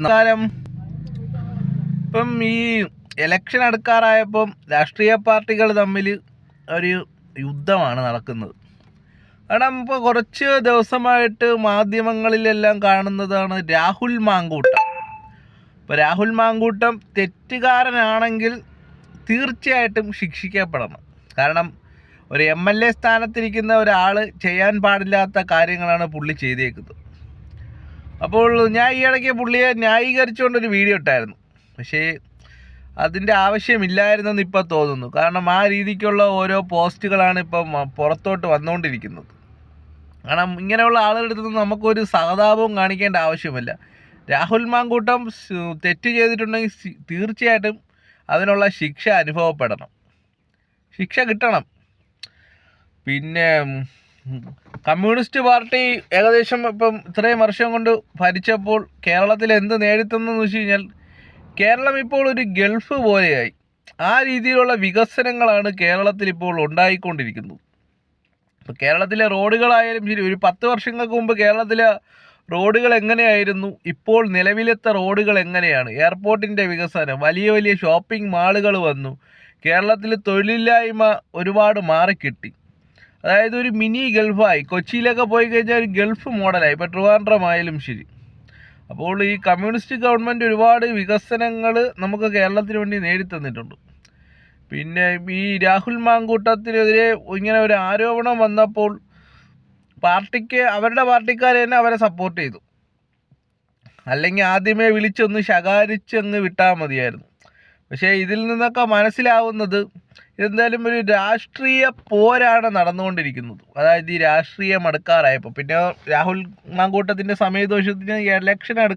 നമസ്കാരം. ഇപ്പം ഈ ഇലക്ഷൻ അടുക്കാറായപ്പം രാഷ്ട്രീയ പാർട്ടികൾ തമ്മിൽ ഒരു യുദ്ധമാണ് നടക്കുന്നത്. കാരണം ഇപ്പോൾ കുറച്ച് ദിവസമായിട്ട് മാധ്യമങ്ങളിലെല്ലാം കാണുന്നതാണ് രാഹുൽ മാങ്കൂട്ടം. ഇപ്പോൾ രാഹുൽ മാങ്കൂട്ടം തെറ്റുകാരനാണെങ്കിൽ തീർച്ചയായിട്ടും ശിക്ഷിക്കപ്പെടണം. കാരണം ഒരു എം എൽ എ സ്ഥാനത്തിരിക്കുന്ന ഒരാൾ ചെയ്യാൻ പാടില്ലാത്ത കാര്യങ്ങളാണ് പുള്ളി ചെയ്തേക്കുന്നത്. അപ്പോൾ ഞാൻ ഈ ഇടയ്ക്ക് പുള്ളിയെ ന്യായീകരിച്ചുകൊണ്ടൊരു വീഡിയോ ഇട്ടായിരുന്നു. പക്ഷേ അതിന്റെ ആവശ്യമില്ലായിരുന്നെന്ന് ഇപ്പോൾ തോന്നുന്നു. കാരണം ആ രീതിക്കുള്ള ഓരോ പോസ്റ്റുകളാണ് ഇപ്പം പുറത്തോട്ട് വന്നുകൊണ്ടിരിക്കുന്നത്. കാരണം ഇങ്ങനെയുള്ള ആളുകളുടെ അടുത്ത് നിന്ന് നമുക്കൊരു സഹതാപവും കാണിക്കേണ്ട ആവശ്യമില്ല. രാഹുൽ മാങ്കൂട്ടം തെറ്റ് ചെയ്തിട്ടുണ്ടെങ്കിൽ തീർച്ചയായിട്ടും അതിനുള്ള ശിക്ഷ അനുഭവപ്പെടണം. ശിക്ഷ കിട്ടണം. പിന്നെ കമ്മ്യൂണിസ്റ്റ് പാർട്ടി ഏകദേശം ഇപ്പം ഇത്രയും വർഷം കൊണ്ട് ഭരിച്ചപ്പോൾ കേരളത്തിൽ എന്ത് നേടിത്തന്നെന്ന് വെച്ച് കഴിഞ്ഞാൽ കേരളം ഇപ്പോൾ ഒരു ഗൾഫ് പോലെയായി. ആ രീതിയിലുള്ള വികസനങ്ങളാണ് കേരളത്തിൽ ഇപ്പോൾ ഉണ്ടായിക്കൊണ്ടിരിക്കുന്നത്. ഇപ്പോൾ കേരളത്തിലെ റോഡുകളായാലും ശരി ഒരു പത്ത് വർഷങ്ങൾക്ക് മുമ്പ് കേരളത്തിലെ റോഡുകൾ എങ്ങനെയായിരുന്നു? ഇപ്പോൾ നിലവിലത്തെ റോഡുകൾ എങ്ങനെയാണ്? എയർപോർട്ടിന്റെ വികസനം വലിയ വലിയ ഷോപ്പിംഗ് മാളുകൾ വന്നു. കേരളത്തിൽ തൊഴിലില്ലായ്മ ഒരുപാട് മാറിക്കിട്ടി. അതായത് ഒരു മിനി ഗൾഫായി. കൊച്ചിയിലൊക്കെ പോയി കഴിഞ്ഞാൽ ഒരു ഗൾഫ് മോഡലായി. ഇപ്പോൾ ട്രിവാൻഡ്രമായാലും ശരി. അപ്പോൾ ഈ കമ്മ്യൂണിസ്റ്റ് ഗവൺമെന്റ് ഒരുപാട് വികസനങ്ങൾ നമുക്ക് കേരളത്തിന് വേണ്ടി നേടിത്തന്നിട്ടുണ്ട്. പിന്നെ ഈ രാഹുൽ മാങ്കൂട്ടത്തിനെതിരെ ഇങ്ങനെ ഒരു ആരോപണം വന്നപ്പോൾ പാർട്ടിക്ക് അവരുടെ പാർട്ടിക്കാർ തന്നെ അവരെ സപ്പോർട്ട് ചെയ്തു. അല്ലെങ്കിൽ ആദ്യമേ വിളിച്ചൊന്ന് ശകാരിച്ച് അങ്ങ് വിട്ടാൽ മതിയായിരുന്നു. പക്ഷേ ഇതിൽ നിന്നൊക്കെ മനസ്സിലാവുന്നത് എന്തായാലും ഒരു രാഷ്ട്രീയ പോരാണ് നടന്നുകൊണ്ടിരിക്കുന്നത്. അതായത് ഈ രാഷ്ട്രീയം അടുക്കാറായപ്പോൾ. പിന്നെ രാഹുൽ മാങ്കൂട്ടത്തിന്റെ സമയദോഷത്തിന് ഇലക്ഷൻ